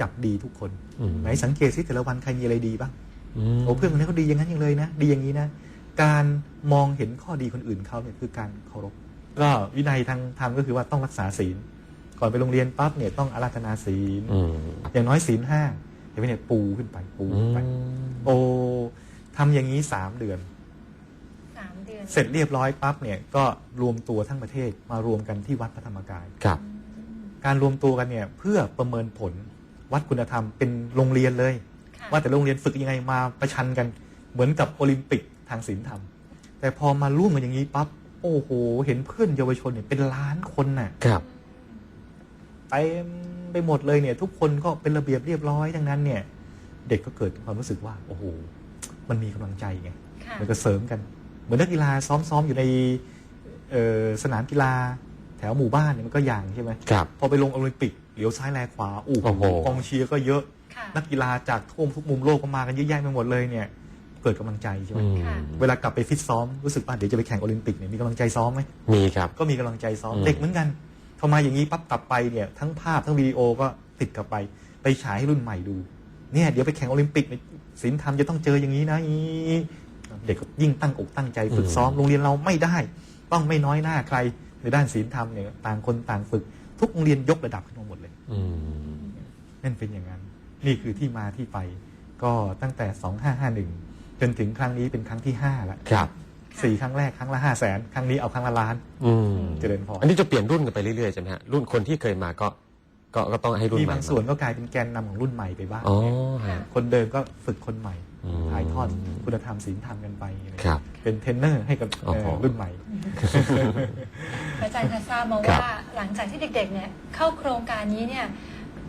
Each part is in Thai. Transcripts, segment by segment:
จับดีทุกคนอืมไหนสังเกตสิแต่ละวันใครมีอะไรดีบ้างมโอ้เพื่อนคนนี้เขาดีอย่างนั้นอย่างเลยนะ ดีอย่างนี้นะ การมองเห็นข้อดีคนอื่นเขาเนี่ยคือการเคารพ ก็วินัยทางธรรมก็คือว่าต้องรักษาศีล ก่อนไปโรงเรียนปั๊บเนี่ยต้องอาราธนาศีลอืมอย่างน้อยศีลห้าเห็นไหมเนี่ยปูขึ้นไปปูอืขึ้นไปมโอ้ทำอย่างนี้สามเดือนสามเดือนเสร็จเรียบร้อยปั๊บเนี่ยก็รวมตัวทั้งประเทศมารวมกันที่วัดพระธรรมกายครับ การรวมตัวกันเนี่ยเพื่อประเมินผล วัดคุณธรรมเป็นโรงเรียนเลยค่ะว่าแต่โรงเรียนฝึกยังไงมาประชันกัน เหมือนกับโอลิมปิกทางศีลธรรม แต่พอมาร่วมกันอย่างนี้ปั๊บโอ้โห เห็นเพื่อนเยาวชนเนี่ยเป็นล้านคนน่ะครับเต็มไปหมดเลยเนี่ย ทุกคนก็เป็นระเบียบเรียบร้อยทั้งนั้นเนี่ย เด็กก็เกิดความรู้สึกว่า โอ้โห มันมีกำลังใจไงค่ะมันก็เสริมกัน เหมือนนักกีฬาซ้อมๆอยู่ในเอ่อสนามกีฬาแถวหมู่บ้านเนี่ยมันก็อย่างใช่ไหมครับพอไปลงโอลิมปิก เหลียวซ้ายแลขวาโอ้โอ้โหโห กองเชียร์ก็เยอะ ค่ะ นักกีฬาจากทั่วทุกมุมโลกก็มากันเยอะแยะไปหมดเลยเนี่ย เกิดกำลังใจใช่ไหมอืมค่ะ เวลากลับไปฟิตซ้อมรู้สึกว่าเดี๋ยวจะไปแข่งโอลิมปิกเนี่ยมีกำลังใจซ้อมไหม มีครับ ก็มีกำลังใจซ้อมอืม เด็กเหมือนกันพอมาอย่างนี้ปั๊บกลับไปเนี่ยทั้งภาพทั้งวิดีโอก็ติดกลับไป ไปฉายให้รุ่นใหม่ดูเนี่ยเดี๋ยวไปแข่งโอลิมปิกเนี่ยศิลธรรมจะต้องเจออย่างนี้นะอีเด็กก็ยิ่งตั้งอกตั้งใจฝึกซ้อมโรงเรียนเราไม่ได้ ต้องไม่น้อยหน้าใครในด้านศีลธรรมเนี่ยต่างคนต่างฝึก ทุกโรงเรียนยกระดับขึ้นมาหมดเลยอืมนั่นเป็นอย่างนั้น นี่คือที่มาที่ไป ก็ตั้งแต่ 2551 จนถึงครั้งนี้เป็นครั้งที่5แล้วครับสี่ครั้งแรกครั้งละ5 0 0แสนครั้งนี้เอาครั้งละล้านอืมเจริญพรอันนี้จะเปลี่ยนรุ่นกันไปเรื่อยๆใช่ไหมฮะรุ่นคนที่เคยมาก็ก็ก็ต้องให้รุ่นมีใหม่บางส่วนก็กลายเป็นแกนนำของรุ่นใหม่ไปบ้างอ๋อค่ะฮะคนเดิมก็ฝึกคนใหม่อืม ถ่ายทอดคุณธรรมศีลธรรมกันไปอะไรครับเป็นเทรนเนอร์ให้กับโอ้โหเอ่อรุ่นใหม่อาจารย์คะทราบมาครัว่าบหลังจากที่เด็กๆเนี่ยเข้าโครงการนี้เนี่ย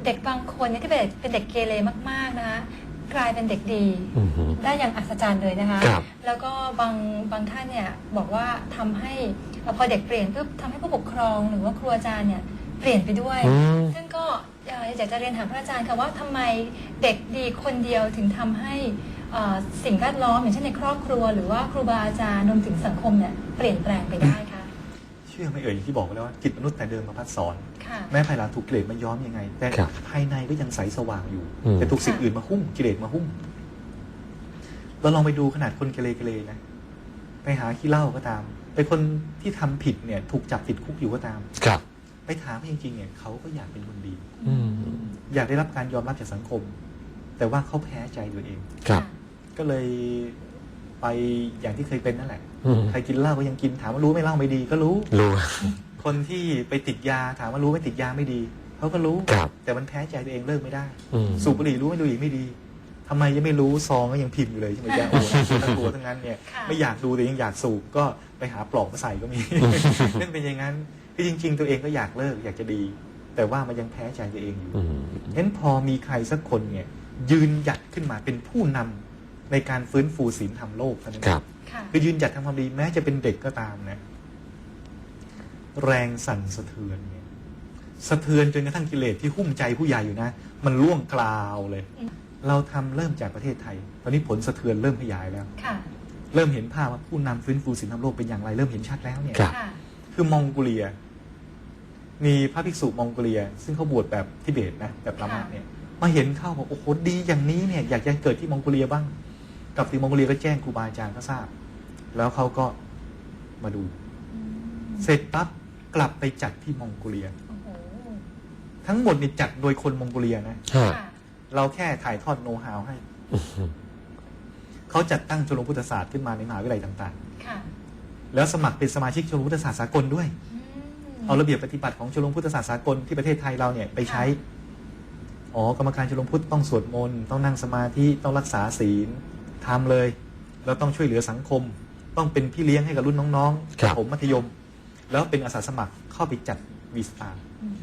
เด็กบางคนเนี่ยที่เป็นเด็กเป็นเด็กเกเรมากๆนะคะกลายเป็นเด็กดีอืมฮึได้อย่างอัศจรรย์เลยนะคะครับแล้วก็บางบางท่านเนี่ยบอกว่าทำให้พอเด็กเปลี่ยนปุ๊บทำให้ผู้ปกครองหรือว่าครูอาจารย์เนี่ยเปลี่ยนไปด้วยอืมซึ่งก็เอ่ออยากจะเรียนถามพระอาจารย์ค่ะว่าทำไมเด็กดีคนเดียวถึงทำให้เอ่อ สิ่งแวดล้อมอย่างเช่นในครอบครัว หรือว่าครูบาอาจารย์รวมถึงสังคมเนี่ยเปลี่ยนแปลงไปได้คะเชื่อไหมเอ่ยอย่างที่บอกไปแล้วว่าจิตมนุษย์แต่เดิมมาพัดสอนค่ะแม้ภายหลังถูกกิเลสมันย้อมยังไง แต่ครับภายในก็ยังใสสว่างอยู่ อืม แต่ถูกสิ่งอื่นมาหุ้มกิเลสมาหุ้มเราลองไปดูขนาดคนเกเรเกเรนะ ไปหาขี้เหล้าก็ตาม ไปคนที่ทำผิดเนี่ย ถูกจับติดคุกอยู่ก็ตาม ครับไปถามจริงๆเนี่ยเขาก็อยากเป็นคนดี อืมอยากได้รับการยอมรับจากสังคม แต่ว่าเขาแพ้ใจตัวเอง ครับ ก็เลยไปอย่างที่เคยเป็นนั่นแหละ อืม ใครกินเหล้าก็ยังกินถามว่ารู้ไหมเหล้าไม่ดีก็รู้ รู้ คนที่ไปติดยาถามว่ารู้ไหมติดยาไม่ดีเขาก็รู้ ครับแต่มันแพ้ใจตัวเองเลิกไม่ได้ อืม สูบบุหรี่รู้ไหมบุหรี่ไม่ดีทำไมยังไม่รู้ซองก็ยังพิมพ์อยู่เลยใช่ไหมจ๊ะโอ้โหทั้งตัวทั้งนั้นเนี่ยค่ะ ไม่อยากดูแต่ยังอยากสูบก็ไปหาปลอกมาใส่ก็มีนั่นเป็นอย่างนั้นคือจริง ๆ ตัวเองก็อยากเลิกอยากจะดี แต่ว่ามันยังแพ้ใจตัวเองอยู่ อืมงั้นพอมีใครสักคนเนี่ยยืนหยัดขึ้นมาเป็นผู้นำ ในการฟื้นฟูศีลธรรมโลกเท่านั้นเองครับค่ะ คือยืนหยัดทำความดีแม้จะเป็นเด็กก็ตามนะ แรงสั่นสะเทือนเนี่ยสะเทือนจนกระทั่งกิเลสที่หุ้มใจผู้ใหญ่อยู่นะ มันล่วงกลาวเลย อืม เราทำเริ่มจากประเทศไทย ตอนนี้ผลสะเทือนเริ่มขยายแล้ว ค่ะ เริ่มเห็นภาพว่าผู้นำฟื้นฟูศีลธรรมโลกเป็นอย่างไร เริ่มเห็นชัดแล้วเนี่ย ครับ ค่ะ คือมองโกเลีย มีพระภิกษุมองโกเลีย ซึ่งเขาบวชแบบทิเบตนะแบบละมาเนี่ยมาเห็นเข้าบอกโอ้โหดีอย่างนี้เนี่ย อยากจะเกิดที่มองโกเลียบ้าง กับที่มองโกเลียก็แจ้งครูบาอาจารย์เขาทราบ แล้วเขาก็มาดู เสร็จปั๊บกลับไปจัดที่มองโกเลียโอ้โหทั้งหมดนี่จัดโดยคนมองโกเลียนะฮะค่ะ เราแค่ถ่ายทอดโน้ตฮาวให้อืมเขาจัดตั้งชมรมพุทธศาสตร์ขึ้นมาในมหาวิทยาลัยต่าง ค่ะ ๆ แล้วสมัครเป็นสมาชิกชมรมพุทธศาสตร์สากลด้วยอืมเอาระเบียบปฏิบัติของชมรมพุทธศาสตร์สากลที่ประเทศไทยเราเนี่ยไปใช้ อ๋อกรรมการชมรมพุทธต้องสวดมนต์ต้องนั่งสมาธิต้องรักษาศีล ทำเลยแล้วต้องช่วยเหลือสังคม ต้องเป็นพี่เลี้ยงให้กับรุ่นน้องครับๆผมมัธยม แล้วเป็นอาสาสมัครเข้าไปจัดวีสตาร์อืม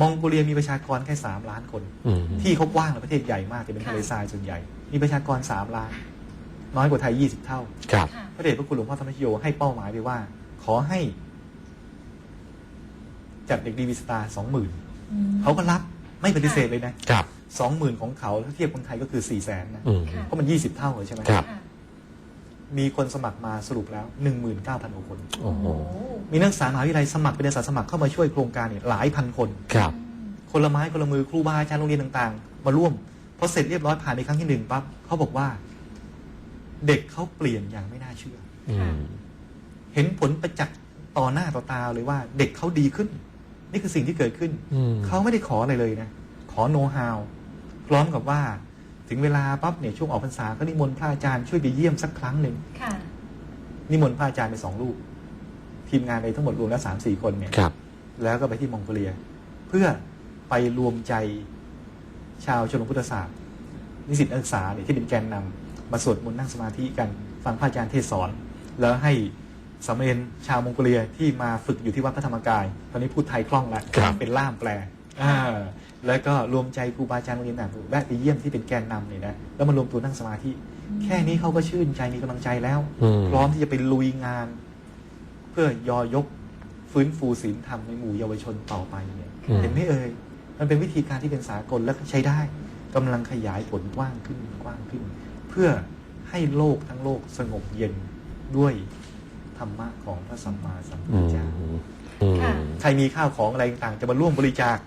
มองโกเลียมีประชากรแค่สามล้านคนอืมที่เขากว้างและประเทศใหญ่มากแต่เป็นทะเลทรายส่วนใหญ่ มีประชากรสามล้าน น้อยกว่าไทยยี่สิบเท่า ครับค่ะพระเดชพระคุณหลวงพ่อธรรมชโยให้เป้าหมายไปว่า ขอให้ จัดเด็กดีวีสตาร์สองหมื่นอืมเขาก็รับไม่ปฏิเสธเลยนะครับ สองหมื่นของเขาถ้าเทียบคนไทยก็คือสี่แสนนะอืมค่ะเพราะมันยี่สิบเท่าเลยใช่ไหมครับค่ะมีคนสมัครมาสรุปแล้วหนึ่งหมื่นเก้าพันกว่าคน โอ้โห มีนักศึกษามหาวิทยาลัยสมัครเป็นอาสาสมัครเข้ามาช่วยโครงการเนี่ยหลายพันคน ครับคคนละไม้คนละมือครูบาอาจารย์โรงเรียนต่างๆ มาร่วมพอเสร็จเรียบร้อยผ่านในครั้งที่หนึ่งปั๊บเขาบอกว่า เด็กเขาเปลี่ยนอย่างไม่น่าเชื่อ อืม เห็นผลประจักษ์ต่อหน้าต่อตาเลยว่า เด็กเขาดีขึ้น นี่คือสิ่งที่เกิดขึ้น อืม เขาไม่ได้ขออะไรเลยนะ ขอโน้ตฮาว พร้อมกับว่า ถึงเวลาปั๊บเนี่ยช่วงออกพรรษาก็นิมนต์พระอาจารย์ช่วยไปเยี่ยมสักครั้งหนึ่งค่ะ นิมนต์พระอาจารย์ไปสองรูป ทีมงานไปทั้งหมดรวมแล้วสามสี่คนเนี่ยครับ แล้วก็ไปที่มองโกเลีย เพื่อไปรวมใจชาวชนพุทธศาสตร์นิสิตนักศึกษาเนี่ยที่เป็นแกนนำมาสวดมนต์นั่งสมาธิกันฟังพระอาจารย์เทศสอน แล้วให้สามเณรชาวมองโกเลียที่มาฝึกอยู่ที่วัดพระธรรมกาย ตอนนี้พูดไทยคล่องแล้วครับ เป็นล่ามแปล อ่าแล้วก็รวมใจครูบาอาจารย์โรงเรียนต่างๆแวะไปเยี่ยมที่เป็นแกนนำเนี่ยนะแล้วมารวมตัวนั่งสมาธิแค่นี้เขาก็ชื่นใจมีกำลังใจแล้ว อืม พร้อมที่จะไปลุยงาน เพื่อยอยกฟื้นฟูศีลธรรมในหมู่เยาวชนต่อไปเนี่ยอืม เห็นไหมเอ่ยมันเป็นวิธีการที่เป็นสากลและก็ใช้ได้กำลังขยายผลกว้างขึ้นกว้างขึ้น เพื่อให้โลกทั้งโลกสงบเย็นด้วยธรรมะของพระสัมมาสัมพุทอืธมเจ้า อืมค่ะใครมีข้าวของอะไรต่างๆ จะมาร่วมบริจาค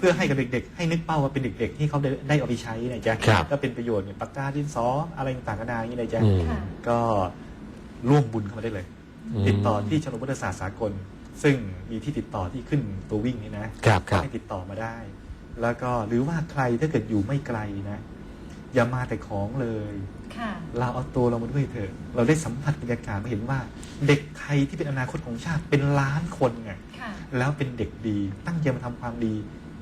เพื่อให้กับเด็กๆ ให้นึกเป้าว่าเป็นเด็กๆ ที่เขาได้ได้เอาไปใช้นะจ๊ะครับ ก็เป็นประโยชน์เนี่ยปากกาดินสออะไรต่างๆกันานาอย่างนี้นะจ๊ะอืม ค่ะ ก็ร่วมบุญเข้ามาได้เลย อืม ติดต่อที่ชมรมพุทธศาสตร์สากล ซึ่งมีที่ติดต่อที่ขึ้นตัววิ่งนี่นะครับครับ ให้ติดต่อมาได้ แล้วก็หรือว่าใครถ้าเกิดอยู่ไม่ไกลนะ อย่ามาแต่ของเลย ค่ะ เราเอาตัวเรามาด้วยเถอะเราได้สัมผัสบรรยากาศมาเห็นว่า เด็กไทยที่เป็นอนาคตของชาติเป็นล้านคนไงค่ะ แล้วเป็นเด็กดีตั้งใจมาทำความดี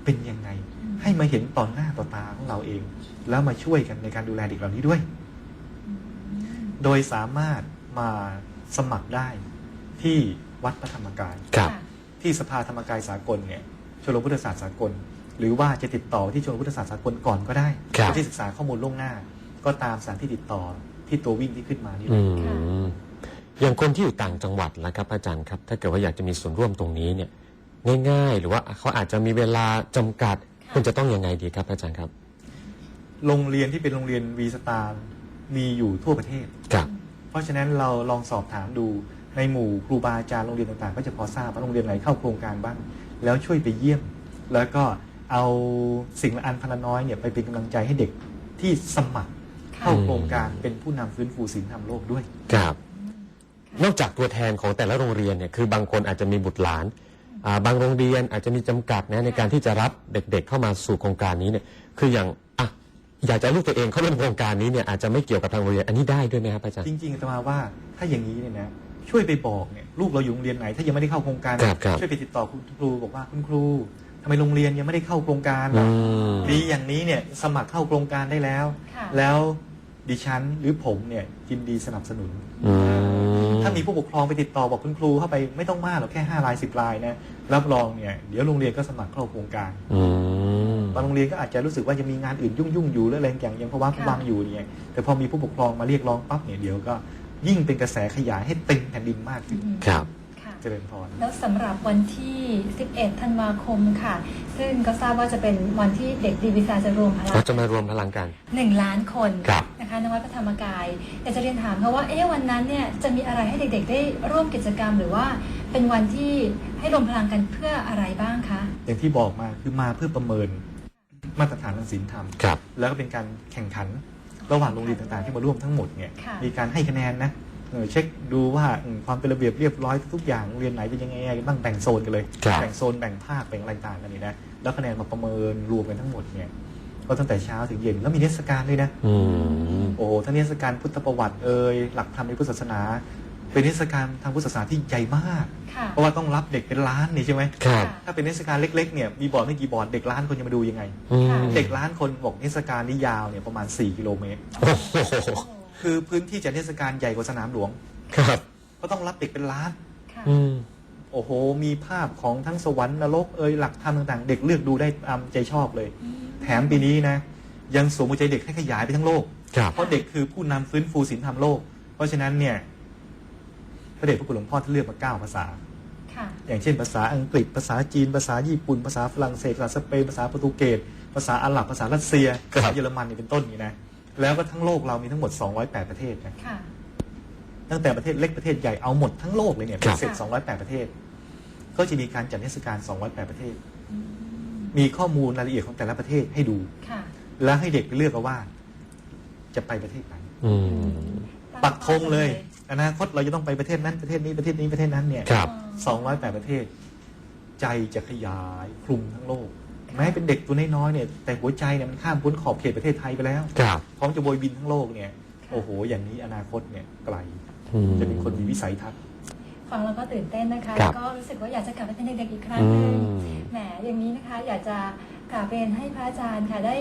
เป็นยังไงอืมให้มาเห็นต่อหน้าต่อตาของเราเอง แล้วมาช่วยกันในการดูแลเด็กเหล่านี้ด้วยอืมโดยสามารถมาสมัครได้ที่วัดพระธรรมกายครับค่ะที่สภาธรรมกายสากลเนี่ยชมรมพุทธศาสตร์สากล หรือว่าจะติดต่อที่ชมรมพุทธศาสตร์สากลก่อนก็ได้ครับที่ศึกษาข้อมูลล่วงหน้า ก็ตามสถานที่ติดต่อที่ตัววิ่งที่ขึ้นมานี่เลอืยมอย่างคนที่อยู่ต่างจังหวัดล่ะครับอาจารย์ครับ ถ้าเกิดว่าอยากจะมีส่วนร่วมตรงนี้เนี่ย ง่าย ๆ หรือว่าเขาอาจจะมีเวลาจำกัดค่ะควรจะต้องยังไงดีครับอาจารย์ครับโรงเรียนที่เป็นโรงเรียนวีสตาร์มีอยู่ทั่วประเทศ ครับ เพราะฉะนั้นเราลองสอบถามดูในหมู่ครูบาอาจารย์โรงเรียนต่างๆ ก็จะพอทราบว่าโรงเรียนไหนเข้าโครงการบ้าง แล้วช่วยไปเยี่ยม แล้วก็เอาสิ่งละอันพันละน้อยเนี่ยไปเป็นกำลังใจให้เด็กที่สมัครเข้าโครงการเป็นผู้นำฟื้นฟูศีลธรรมโลกด้วย ครับ นอกจากตัวแทนของแต่ละโรงเรียนเนี่ยคือบางคนอาจจะมีบุตรหลานอ่า บางโรงเรียนอาจจะมีจำกัดนะในการที่จะรับเด็กๆเข้ามาสู่โครงการนี้เนี่ยคืออย่างอะอยากจะเอาลูกตัวเองเข้าร่วมโครงการนี้เนี่ยอาจจะไม่เกี่ยวกับทางโรงเรียนอันนี้ได้ด้วยไหมครับอาจารย์จริงๆอาตมาว่าถ้าอย่างนี้เนี่ยนะช่วยไปบอกเนี่ยลูกเราอยู่โรงเรียนไหน ถ้ายังไม่ได้เข้าโครงการครับครับช่วยไปติดต่อคุณครูบอกว่าคุณครูทำไมโรงเรียนยังไม่ได้เข้าโครงการล่ะอืมดีอย่างนี้เนี่ยสมัครเข้าโครงการได้แล้วค่ะแล้วดิฉันหรือผมเนี่ยยินดีสนับสนุนอืม ถ้ามีผู้ปกครองไปติดต่อบอกคุณครูเข้าไปไม่ต้องมากหรอกแค่5ราย10รายนะรับรองเนี่ยเดี๋ยวโรงเรียนก็สมัครเข้าโครงการอืม บางโรงเรียนก็อาจจะรู้สึกว่ายังมีงานอื่นยุ่งๆอยู่หรืออะไรอย่างยังพะวักค่ะวางอยู่เนี่ยแต่พอมีผู้ปกครองมาเรียกร้องปั๊บเนี่ยเดี๋ยวก็ยิ่งเป็นกระแสขยายให้เต็มแผ่นดินมากขึ้นอืมครับ ค่ะ เจริญพร แล้วสำหรับวันที่ 11 ธันวาคมค่ะ ซึ่งก็ทราบว่าจะเป็นวันที่เด็กดีวิซาจะรวมพลัเรางจะมารวมพลังกัน หนึ่งล้านคน ครับ นะคะนวัดพระธรรมกายอยากจะเรียนถามเขาว่าเอ๊ะวันนั้นเนี่ยจะมีอะไรให้เด็กๆ ได้ร่วมกิจกรรมหรือว่าเป็นวันที่ให้รวมพลังกันเพื่ออะไรบ้างคะอย่างที่บอกมาคือมาเพื่อประเมินมาตรฐานทางศีลธรรม ครับ แล้วก็เป็นการแข่งขันระหว่างโรงเรียนต่างๆ ที่มาร่วมทั้งหมดเนี่ยค่ะ มีการให้คะแนนนะเออเช็คดูว่าอืมความเป็นระเบียบเรียบร้อยทุกอย่างโรงเรียนไหนเป็นยังไงบ้างแบ่งโซนกันเลย ครับ แบ่งโซนแบ่งภาคแบ่งอะไรต่างกันนี่นะแล้วคะแนนมาประเมินรวมกันทั้งหมดเนี่ย ก็ตั้งแต่เช้าถึงเย็นแล้วมีเทศกาลด้วยนะอืมโอ้โหทั้งเทศกาลพุทธประวัติเอ่ยหลักธรรมในพุทธศาสนา เป็นเทศกาลทางพุทธศาสนาที่ใหญ่มาก ค่ะ เพราะว่าต้องรับเด็กเป็นล้านนี่ใช่ไหมครับถ้าเป็นเทศกาลเล็กๆเนี่ยมีบอร์ดไม่กี่บอร์ดเด็กล้านคนจะมาดูยังไง อืมเด็กล้านคนบอกเทศกาลนี้ยาวเนี่ยประมาณ 4 กิโลเมตรโอ้โหคือพื้นที่จัดเทศกาลใหญ่กว่าสนามหลวง ครับก็ต้องรับเด็กเป็นล้าน ค่ะ อืมโอ้โห มีภาพของทั้งสวรรค์นรกเอ่ยหลักธรรมต่างๆ เด็กเลือกดูได้ตามใจชอบเลยแถมปีนี้นะยังสวมหัวใจเด็กให้ขยายไปทั้งโลก ครับ เพราะเด็กคือผู้นำฟื้นฟูศีลธรรมโลก เพราะฉะนั้นเนี่ยพระเดชพระคุณหลวงพ่อท่านเลือกมาเก้าภาษา ค่ะ อย่างเช่นภาษาอังกฤษ ภาษาจีน ภาษาญี่ปุ่น ภาษาฝรั่งเศส ภาษาสเปน ภาษาโปรตุเกส ภาษาอาหรับ ภาษารัสเซียครัภาบษาเยอรมันนี่เป็นต้นนี่นะ แล้วก็ทั้งโลกเรามีทั้งหมด 208 ประเทศนะ ค่ะ ตั้งแต่ประเทศเล็กประเทศใหญ่เอาหมดทั้งโลกเลยเนี่ยครับเสร็จ208 ประเทศ ก็จะมีการจัดเทศกาล208 ประเทศอื มมีข้อมูลรายละเอียดของแต่ละประเทศให้ดู ค่ะแล้วให้เด็กไปเลือกเอาว่า จะไปประเทศไหนอืมปักธงเลยอนาคตเราจะต้องไปประเทศนั้นประเทศนี้ประเทศนี้ประเทศนั้นเนี่ยครับ สองร้อยแปดประเทศ ใจจะขยายคลุมทั้งโลก แม้เป็นเด็กตัวน้อยๆเนี่ย แต่หัวใจเนี่ยมันข้ามพ้นขอบเขตประเทศไทยไปแล้วครับ พร้อมจะโบยบินทั้งโลกเนี่ยโอ้โหอย่างนี้อนาคตเนี่ยไกล อืม จะเป็นคนมีวิสัยทัศน์ ฟังแล้วก็ตื่นเต้นนะคะครัแล้บวก็รู้สึกว่าอยากจะกลับไปเป็นเด็กๆอีกครั้งอืหนึ่งมแหมอย่างนี้นะคะ อยากจะกราบเรียนให้พระอาจารย์ค่ะได้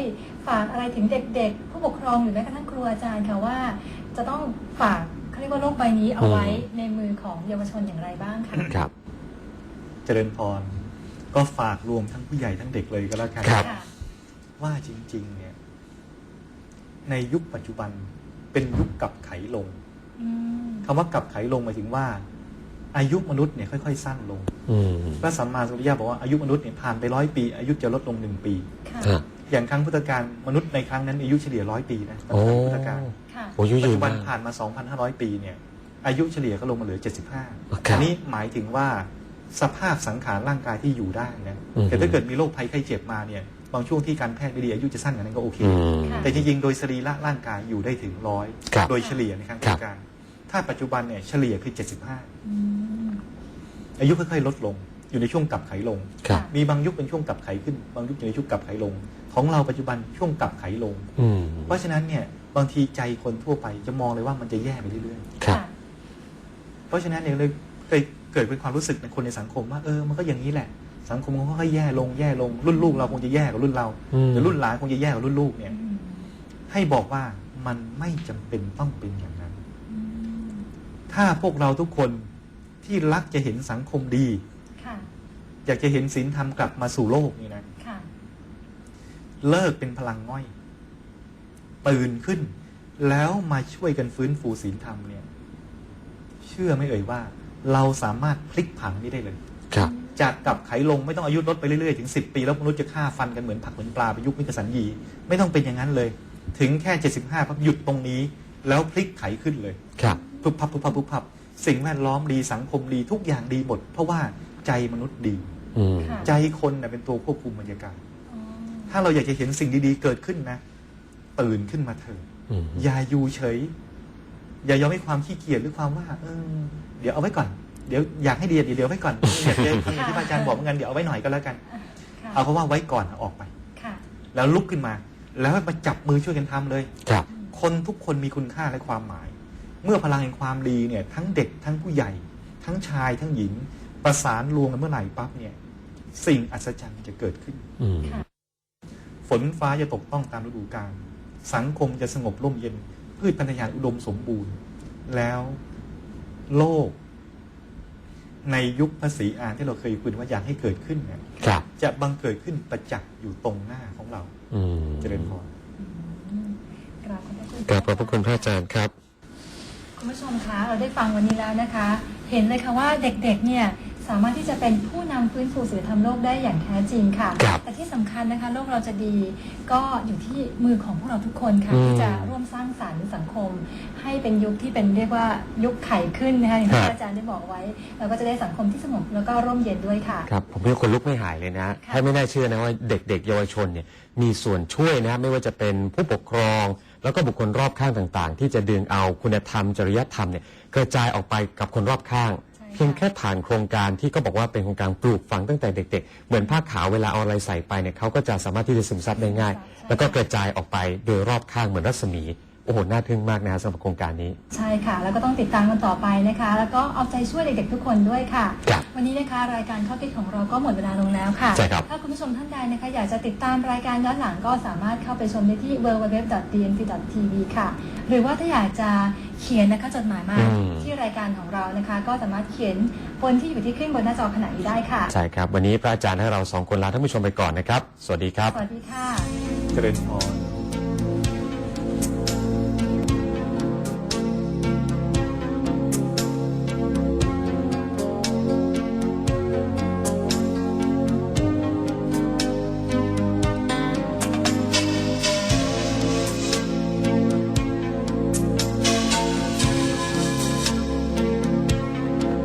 ฝากอะไรถึงเด็กๆ ผู้ปกครองหรือแม้กระทั่งครูอาจารย์ค่ะว่า จะต้องฝากเขาเรียกว่าโลกใบนี้เอาไว้ในมือของเยาวชนอย่างไรบ้างคะ ครับ เจริญพร ก็ฝากรวมทั้งผู้ใหญ่ทั้งเด็กเลยก็แล้วกันครับค่ะว่าจริง ๆ เนี่ย ในยุคปัจจุบันเป็นยุคกลับไขลง อืม คำว่ากลับไขลงหมายถึงว่า อายุมนุษย์เนี่ยค่อย ๆ สั้นลงอืมพระสัมมาสัมพุทธเจ้าบอกว่าอายุมนุษย์เนี่ยผ่านไปร้อยปี อายุจะลดลงหนึ่งปีค่ะครับอย่างครั้งพุทธกาลมนุษย์ในครั้งนั้นอายุเฉลี่ยร้อยปีนะโอ้ครั้งพุทธกาลค่ะโอ้ยปัจยืนจุบันมากผ่านมา 2,500 ปีเนี่ยอายุเฉลี่ยก็ลงมาเหลือ 75ครับอันนี้หมายถึงว่าสภาพสังขารร่างกายที่อยู่ได้นะอืมแต่ถ้าเกิดมีโรคภัยไข้เจ็บมาเนี่ยบางช่วงที่การแพทย์ไม่ดีอายุจะสั้นกว่านั้นก็โอเคอืมค่ะแต่จริงๆ โดยสรีระร่างกายอยู่ได้ถึงร้อยครับโดยเฉลี่ยในครั้งพุทธกาล ถ้าปัจจุบันเนี่ยเฉลี่ยคือ 75 อืม อายุค่อยๆลดลง อยู่ในช่วงกลับไขลง ครับ มีบางยุคเป็นช่วงกลับไขขึ้น บางยุคอยู่ในช่วงกลับไขลง ของเราปัจจุบันช่วงกลับไขลง อืมเพราะฉะนั้นเนี่ยบางทีใจคนทั่วไปจะมองเลยว่ามันจะแย่ไปเรื่อยครับ ๆ เพราะฉะนั้นเนี่ยเลยเคยเกิดเป็นความรู้สึกในคนในสังคมว่าเออมันก็อย่างนี้แหละ สังคมมันก็ค่อยๆแย่ลงแย่ลงรุ่นลูกเราคงจะแย่กว่ารุ่นเราอืมเดี๋ยวรุ่นหลานคงจะแย่กว่ารุ่นลูกเนี่ยอืมให้บอกว่ามันไม่จำเป็นต้องเป็นอย่างนั้นอืม ถ้าพวกเราทุกคนที่รักจะเห็นสังคมดี ค่ะ อยากจะเห็นศีลธรรมกลับมาสู่โลกนี่นะ ค่ะ เลิกเป็นพลังง่อย ตื่นขึ้น แล้วมาช่วยกันฟื้นฟูศีลธรรมเนี่ย เชื่อไหม่เอ่ยว่า เราสามารถพลิกผังนี้ได้เลย ครับ จากกลับไขลงไม่ต้องอายุลดไปเรื่อยๆ ถึง 10 ปี แล้วมนุษย์จะฆ่าฟันกันเหมือนผักเหมือนปลาไปยุคมิกสันยี ไม่ต้องเป็นอย่างนั้นเลย ถึงแค่ 75พับหยุดตรงนี้ แล้วพลิกไขขึ้นเลยครับ พุบพับพุบพับพุบพับสิ่งแวดล้อมดีสังคมดีทุกอย่างดีหมด เพราะว่าใจมนุษย์ดี อืม ค่ะ ใจคนน่ะเป็นตัวควบคุมบรรยากาศ อ๋อถ้าเราอยากจะเห็นสิ่งดีๆเกิดขึ้นนะ ตื่นขึ้นมาเถอะอืม อย่าอยู่เฉย อย่ายอมให้ความขี้เกียจหรือความว่า เออ เดี๋ยวเอาไว้ก่อน เดี๋ยวอยากให้ดีเดี๋ยวเดี๋ยวไว้ก่อนอยากจะทำอย่างที่พระอาจารย์บอกเหมือนกันเดี๋ยวเอาไว้หน่อยก็แล้วกันค่ะเอาเพราะว่าไว้ก่อนออกไป ค่ะแล้วลุกขึ้นมา แล้วมาจับมือช่วยกันทำเลย ครับ คนทุกคนมีคุณค่าและความหมาย เมื่อพลังแห่งความดีเนี่ยทั้งเด็กทั้งผู้ใหญ่ ทั้งชายทั้งหญิงประสานรวมกันเมื่อไหร่ปั๊บเนี่ย สิ่งอัศจรรย์จะเกิดขึ้นอืมค่ะฝนฟ้าจะตกต้องตามฤดูกาลสังคมจะสงบร่มเย็น พืชพันธุ์ธัญญาณอุดมสมบูรณ์ แล้วโลก ในยุคภาษีอานที่เราเคยคุยว่าอยากให้เกิดขึ้นเนี่ยครับจะบังเกิดขึ้นประจักษ์อยู่ตรงหน้าของเราอืมเจริญพรอืมกราบขอบพระคุณกราบขอบพระคุณพระอาจารย์ครับ คุณผู้ชมคะเราได้ฟังวันนี้แล้วนะคะ เห็นเลยค่ะว่าเด็กๆเนี่ยสามารถที่จะเป็นผู้นำฟื้นฟูศีลธรรมโลกได้อย่างแท้จริงค่ะครับแต่ที่สำคัญนะคะ โลกเราจะดีก็อยู่ที่มือของพวกเราทุกคนค่ะอืมที่จะร่วมสร้างสรรค์สังคม ให้เป็นยุคที่เป็นเรียกว่ายุคไข่ขึ้นนะคะอย่างที่ครับอาจารย์ได้บอกไว้ เราก็จะได้สังคมที่สงบแล้วก็ร่มเย็นด้วยค่ะครับผมเป็นคนลุกไม่หายเลยนะค่ะถ้าไม่น่าเชื่อนะว่าเด็กๆ เยาวชนเนี่ยมีส่วนช่วยนะไม่ว่าจะเป็นผู้ปกครอง แล้วก็บุคคลรอบข้างต่างๆ ที่จะดึงเอาคุณธรรม จริยธรรมเนี่ยกระจายออกไปกับคนรอบข้างใช่ค่ะเพียงแค่ผ่านโครงการที่ก็บอกว่าเป็นโครงการปลูกฝังตั้งแต่เด็ก ๆ เหมือนผ้าขาวเวลาเอาอะไรใส่ไปเนี่ยเขาก็จะสามารถที่จะซึมซับได้ง่าย แล้วก็กระจายออกไปโดยรอบข้างเหมือนรัศมี โอ้โห น่าทึ่งมากนะฮะสำหรับโครงการนี้ ใช่ค่ะ แล้วก็ต้องติดตามกันต่อไปนะคะ แล้วก็เอาใจช่วยเด็กๆทุกคนด้วยค่ะ ครับวันนี้นะคะรายการข้อคิดของเราก็หมดเวลาลงแล้วค่ะ ใช่ครับ ถ้าคุณผู้ชมท่านใดนะคะ อยากจะติดตามรายการย้อนหลังก็สามารถเข้าไปชมได้ที่ www.dmc.tv ค่ะ หรือว่าถ้าอยากจะเขียนนะคะจดหมายมาอืม ที่รายการของเรานะคะ ก็สามารถเขียนบนที่อยู่ที่ขึ้นบนหน้าจอขณะนี้ได้ค่ะ ใช่ครับ วันนี้พระอาจารย์ให้เราสองคนลาท่านผู้ชมไปก่อนนะครับ สวัสดีครับ สวัสดีค่ะ เจริญพร